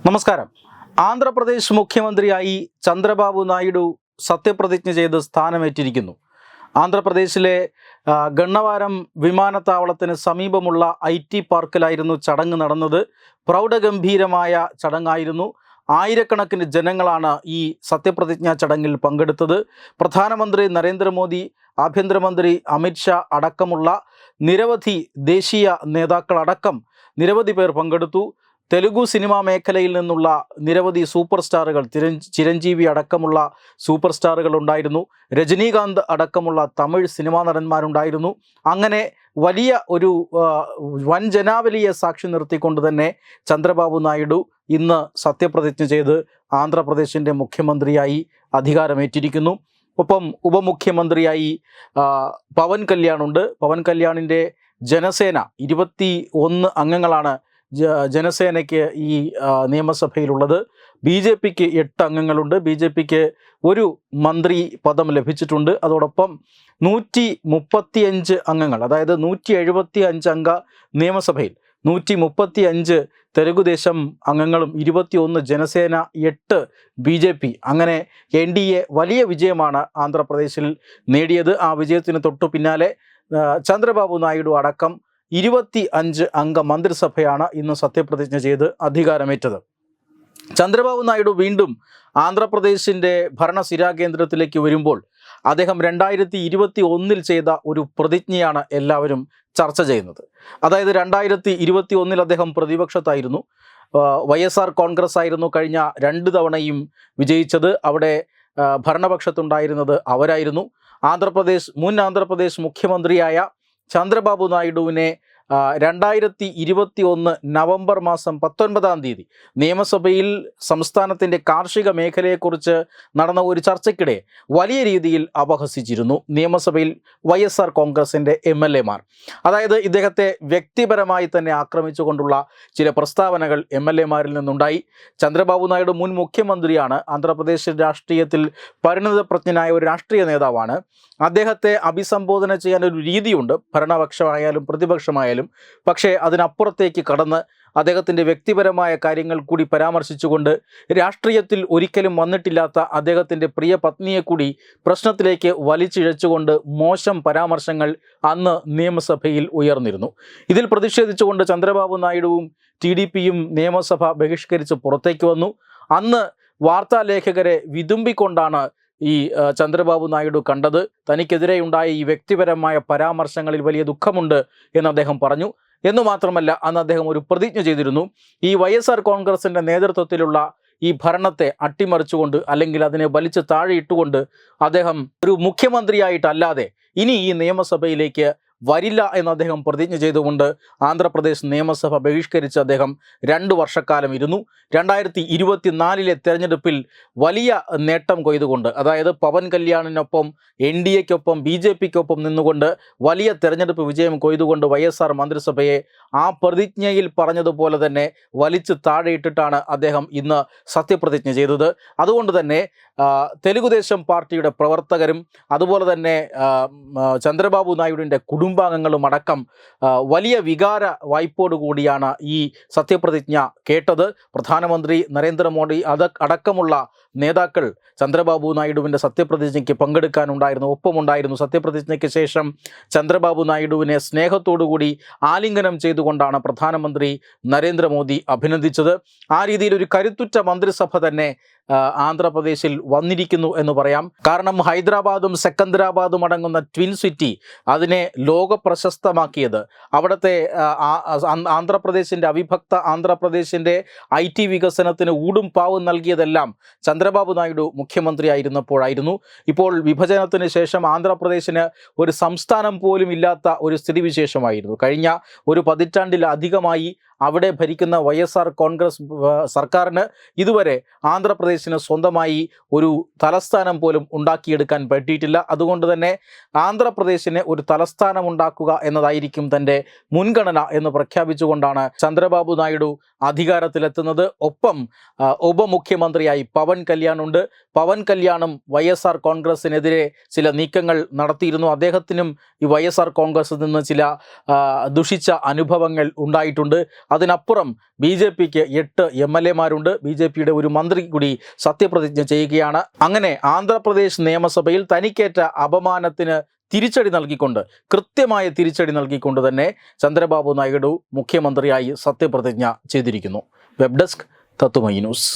നമസ്കാരം. ആന്ധ്രാപ്രദേശ് മുഖ്യമന്ത്രിയായി ചന്ദ്രബാബു നായിഡു സത്യപ്രതിജ്ഞ ചെയ്ത് സ്ഥാനമേറ്റിരിക്കുന്നു. ആന്ധ്രാപ്രദേശിലെ ഗണ്ണവാരം വിമാനത്താവളത്തിന് സമീപമുള്ള ഐ ടി പാർക്കിലായിരുന്നു ചടങ്ങ് നടന്നത്. പ്രൗഢഗംഭീരമായ ചടങ്ങായിരുന്നു. ആയിരക്കണക്കിന് ജനങ്ങളാണ് ഈ സത്യപ്രതിജ്ഞാ ചടങ്ങിൽ പങ്കെടുത്തത്. പ്രധാനമന്ത്രി നരേന്ദ്രമോദി ആഭ്യന്തരമന്ത്രി അമിത്ഷാ അടക്കമുള്ള നിരവധി ദേശീയ നേതാക്കളടക്കം നിരവധി പേർ പങ്കെടുത്തു. തെലുഗു സിനിമാ മേഖലയിൽ നിന്നുള്ള നിരവധി സൂപ്പർ സ്റ്റാറുകൾ ചിരഞ്ജീവി അടക്കമുള്ള സൂപ്പർ സ്റ്റാറുകൾ ഉണ്ടായിരുന്നു. രജനീകാന്ത് അടക്കമുള്ള തമിഴ് സിനിമാ നടന്മാരുണ്ടായിരുന്നു. അങ്ങനെ വലിയ ഒരു വൻ ജനാവലിയെ സാക്ഷി നിർത്തിക്കൊണ്ട് തന്നെ ചന്ദ്രബാബു നായിഡു ഇന്ന് സത്യപ്രതിജ്ഞ ചെയ്ത് ആന്ധ്രാപ്രദേശിന്റെ മുഖ്യമന്ത്രിയായി അധികാരമേറ്റിരിക്കുന്നു. ഒപ്പം ഉപമുഖ്യമന്ത്രിയായി പവൻ കല്യാണുണ്ട്. പവൻ കല്യാണിന്റെ ജനസേന ഇരുപത്തി ഒന്ന് അംഗങ്ങളാണ് ജനസേനയ്ക്ക് ഈ നിയമസഭയിലുള്ളത്. ബി ജെ പിക്ക് എട്ട് അംഗങ്ങളുണ്ട്. ബി ജെ പിക്ക് ഒരു മന്ത്രി പദം ലഭിച്ചിട്ടുണ്ട്. അതോടൊപ്പം നൂറ്റി മുപ്പത്തിയഞ്ച് അംഗങ്ങൾ അതായത് നൂറ്റി എഴുപത്തി അഞ്ച് അംഗ നിയമസഭയിൽ. നൂറ്റി മുപ്പത്തി അഞ്ച് തെലുഗുദേശം അംഗങ്ങളും ഇരുപത്തിയൊന്ന് ജനസേന എട്ട് ബി ജെ പി. അങ്ങനെ എൻ ഡി എ വലിയ വിജയമാണ് ആന്ധ്രാപ്രദേശിൽ നേടിയത്. ആ വിജയത്തിന് തൊട്ടു പിന്നാലെ ചന്ദ്രബാബു നായിഡു അടക്കം ഇരുപത്തി അഞ്ച് അംഗ മന്ത്രിസഭയാണ് ഇന്ന് സത്യപ്രതിജ്ഞ ചെയ്ത് അധികാരമേറ്റത്. ചന്ദ്രബാബു നായിഡു വീണ്ടും ആന്ധ്രാപ്രദേശിന്റെ ഭരണസിരാ കേന്ദ്രത്തിലേക്ക് വരുമ്പോൾ അദ്ദേഹം രണ്ടായിരത്തി ഇരുപത്തി ഒന്നിൽ ചെയ്ത ഒരു പ്രതിജ്ഞയാണ് എല്ലാവരും ചർച്ച ചെയ്യുന്നത്. അതായത് രണ്ടായിരത്തി ഇരുപത്തി ഒന്നിൽ അദ്ദേഹം പ്രതിപക്ഷത്തായിരുന്നു. വൈ എസ് ആർ കോൺഗ്രസ് ആയിരുന്നു കഴിഞ്ഞ രണ്ട് തവണയും വിജയിച്ചത്. അവിടെ ഭരണപക്ഷത്തുണ്ടായിരുന്നത് അവരായിരുന്നു. ആന്ധ്രാപ്രദേശ് മുൻ ആന്ധ്രാപ്രദേശ് മുഖ്യമന്ത്രിയായ ചന്ദ്രബാബു നായിഡുവിനെ രണ്ടായിരത്തി ഇരുപത്തി ഒന്ന് നവംബർ മാസം പത്തൊൻപതാം തീയതി നിയമസഭയിൽ സംസ്ഥാനത്തിന്റെ കാർഷിക മേഖലയെക്കുറിച്ച് നടന്ന ഒരു ചർച്ചയ്ക്കിടെ വലിയ രീതിയിൽ അപഹസിച്ചിരുന്നു നിയമസഭയിൽ വൈ എസ് ആർ കോൺഗ്രസിന്റെ എം എൽ എമാർ. അതായത് ഇദ്ദേഹത്തെ വ്യക്തിപരമായി തന്നെ ആക്രമിച്ചുകൊണ്ടുള്ള ചില പ്രസ്താവനകൾ എം എൽ എമാരിൽ നിന്നുണ്ടായി. ചന്ദ്രബാബു നായിഡു മുൻ മുഖ്യമന്ത്രിയാണ് ആന്ധ്രാപ്രദേശ് രാഷ്ട്രീയത്തിൽ പരിണതപ്രജ്ഞനായ ഒരു രാഷ്ട്രീയ നേതാവാണ്. അദ്ദേഹത്തെ അഭിസംബോധന ചെയ്യാൻ ഒരു രീതിയുണ്ട്. ഭരണപക്ഷമായാലും പ്രതിപക്ഷമായാലും പക്ഷേ അതിനപ്പുറത്തേക്ക് കടന്ന് അദ്ദേഹത്തിന്റെ വ്യക്തിപരമായ കാര്യങ്ങൾ കൂടി പരാമർശിച്ചുകൊണ്ട് രാഷ്ട്രീയത്തിൽ ഒരിക്കലും വന്നിട്ടില്ലാത്ത അദ്ദേഹത്തിന്റെ പ്രിയ പത്നിയെ കൂടി പ്രശ്നത്തിലേക്ക് വലിച്ചിഴച്ചുകൊണ്ട് മോശം പരാമർശങ്ങൾ അന്ന് നിയമസഭയിൽ ഉയർന്നിരുന്നു. ഇതിൽ പ്രതിഷേധിച്ചുകൊണ്ട് ചന്ദ്രബാബു നായിഡുവും ടി ഡി പിയും നിയമസഭ ബഹിഷ്കരിച്ച് പുറത്തേക്ക് വന്നു. അന്ന് വാർത്താലേഖകരെ വിതുമ്പിക്കൊണ്ടാണ് ഈ ചന്ദ്രബാബു നായിഡു കണ്ടത്. തനിക്കെതിരെ ഉണ്ടായ ഈ വ്യക്തിപരമായ പരാമർശങ്ങളിൽ വലിയ ദുഃഖമുണ്ട് എന്ന് അദ്ദേഹം പറഞ്ഞു. എന്ന് മാത്രമല്ല അന്ന് അദ്ദേഹം ഒരു പ്രതിജ്ഞ ചെയ്തിരുന്നു. ഈ വൈ എസ് ആർ കോൺഗ്രസിന്റെ നേതൃത്വത്തിലുള്ള ഈ ഭരണത്തെ അട്ടിമറിച്ചുകൊണ്ട് അല്ലെങ്കിൽ അതിനെ വലിച്ചു താഴെയിട്ടുകൊണ്ട് അദ്ദേഹം ഒരു മുഖ്യമന്ത്രിയായിട്ടല്ലാതെ ഇനി ഈ നിയമസഭയിലേക്ക് വരില്ല എന്ന് അദ്ദേഹം പ്രതിജ്ഞ ചെയ്തുകൊണ്ട് ആന്ധ്രാപ്രദേശ് നിയമസഭ ബഹിഷ്കരിച്ച് അദ്ദേഹം രണ്ട് വർഷക്കാലം ഇരുന്നു. രണ്ടായിരത്തി ഇരുപത്തിനാലിലെ തെരഞ്ഞെടുപ്പിൽ വലിയ നേട്ടം കൊയ്തുകൊണ്ട് അതായത് പവൻ കല്യാണിനൊപ്പം എൻ ഡി എക്കൊപ്പം ബി ജെ പിക്കൊപ്പം നിന്നുകൊണ്ട് വലിയ തെരഞ്ഞെടുപ്പ് വിജയം കൊയ്തുകൊണ്ട് വൈ എസ് ആർ മന്ത്രിസഭയെ ആ പ്രതിജ്ഞയിൽ പറഞ്ഞതുപോലെ തന്നെ വലിച്ചു താഴെയിട്ടിട്ടാണ് അദ്ദേഹം ഇന്ന് സത്യപ്രതിജ്ഞ ചെയ്തത്. അതുകൊണ്ട് തന്നെ തെലുഗുദേശം പാർട്ടിയുടെ പ്രവർത്തകരും അതുപോലെ തന്നെ ചന്ദ്രബാബു നായിഡുവിന്റെ കുടുംബാംഗങ്ങളും അടക്കം വലിയ വികാര വായ്പോടുകൂടിയാണ് ഈ സത്യപ്രതിജ്ഞ കേട്ടത്. പ്രധാനമന്ത്രി നരേന്ദ്രമോദി അത് അടക്കമുള്ള നേതാക്കൾ ചന്ദ്രബാബു നായിഡുവിന്റെ സത്യപ്രതിജ്ഞയ്ക്ക് പങ്കെടുക്കാനുണ്ടായിരുന്നു ഒപ്പമുണ്ടായിരുന്നു. സത്യപ്രതിജ്ഞയ്ക്ക് ശേഷം ചന്ദ്രബാബു നായിഡുവിനെ സ്നേഹത്തോടുകൂടി ആലിംഗനം ചെയ്തുകൊണ്ടാണ് പ്രധാനമന്ത്രി നരേന്ദ്രമോദി അഭിനന്ദിച്ചത്. ആ രീതിയിൽ ഒരു കരുത്തുറ്റ മന്ത്രിസഭ തന്നെ ആന്ധ്രാപ്രദേശിൽ വന്നിരിക്കുന്നു എന്ന് പറയാം. കാരണം ഹൈദരാബാദും സെക്കന്ദരാബാദും അടങ്ങുന്ന ട്വിൻ സിറ്റി അതിനെ ലോക പ്രശസ്തമാക്കിയത് അവിടുത്തെ ആന്ധ്രാപ്രദേശിന്റെ അവിഭക്ത ആന്ധ്രാപ്രദേശിന്റെ ഐ ടി വികസനത്തിന് ഊടും പാവും നൽകിയതെല്ലാം ചന്ദ്രബാബു നായിഡു മുഖ്യമന്ത്രിയായിരുന്നപ്പോഴായിരുന്നു. ഇപ്പോൾ വിഭജനത്തിന് ശേഷം ആന്ധ്രാപ്രദേശിന് ഒരു സംസ്ഥാനം പോലും ഇല്ലാത്ത ഒരു സ്ഥിതിവിശേഷമായിരുന്നു. കഴിഞ്ഞ ഒരു പതിറ്റാണ്ടിലധികമായി അവിടെ ഭരിക്കുന്ന വൈ എസ് ആർ കോൺഗ്രസ് സർക്കാരിന് ഇതുവരെ ആന്ധ്രാപ്രദേശിന് സ്വന്തമായി ഒരു തലസ്ഥാനം പോലും ഉണ്ടാക്കിയെടുക്കാൻ പറ്റിയിട്ടില്ല. അതുകൊണ്ട് തന്നെ ആന്ധ്രാപ്രദേശിന് ഒരു തലസ്ഥാനം ഉണ്ടാക്കുക എന്നതായിരിക്കും തന്റെ മുൻഗണന എന്ന് പ്രഖ്യാപിച്ചുകൊണ്ടാണ് ചന്ദ്രബാബു നായിഡു അധികാരത്തിലെത്തുന്നത്. ഒപ്പം ഉപമുഖ്യമന്ത്രിയായി പവൻ കല്യാണുണ്ട്. പവൻ കല്യാണും വൈ എസ് ആർ കോൺഗ്രസിനെതിരെ ചില നീക്കങ്ങൾ നടത്തിയിരുന്നു. അദ്ദേഹത്തിനും ഈ വൈ എസ് ആർ കോൺഗ്രസിൽ നിന്ന് ചില ദുഷിച്ച അനുഭവങ്ങൾ ഉണ്ടായിട്ടുണ്ട്. അതിനപ്പുറം ബി ജെ പിക്ക് എട്ട് എം എൽ എമാരുണ്ട് ബി ജെ പിയുടെ ഒരു മന്ത്രി കൂടി സത്യപ്രതിജ്ഞ ചെയ്യുകയാണ്. അങ്ങനെ ആന്ധ്രാപ്രദേശ് നിയമസഭയിൽ തനിക്കേറ്റ അപമാനത്തിന് തിരിച്ചടി നൽകിക്കൊണ്ട് കൃത്യമായ തിരിച്ചടി നൽകിക്കൊണ്ട് തന്നെ ചന്ദ്രബാബു നായിഡു മുഖ്യമന്ത്രിയായി സത്യപ്രതിജ്ഞ ചെയ്തിരിക്കുന്നു. വെബ് ഡെസ്ക് തത്തുമൈ ന്യൂസ്.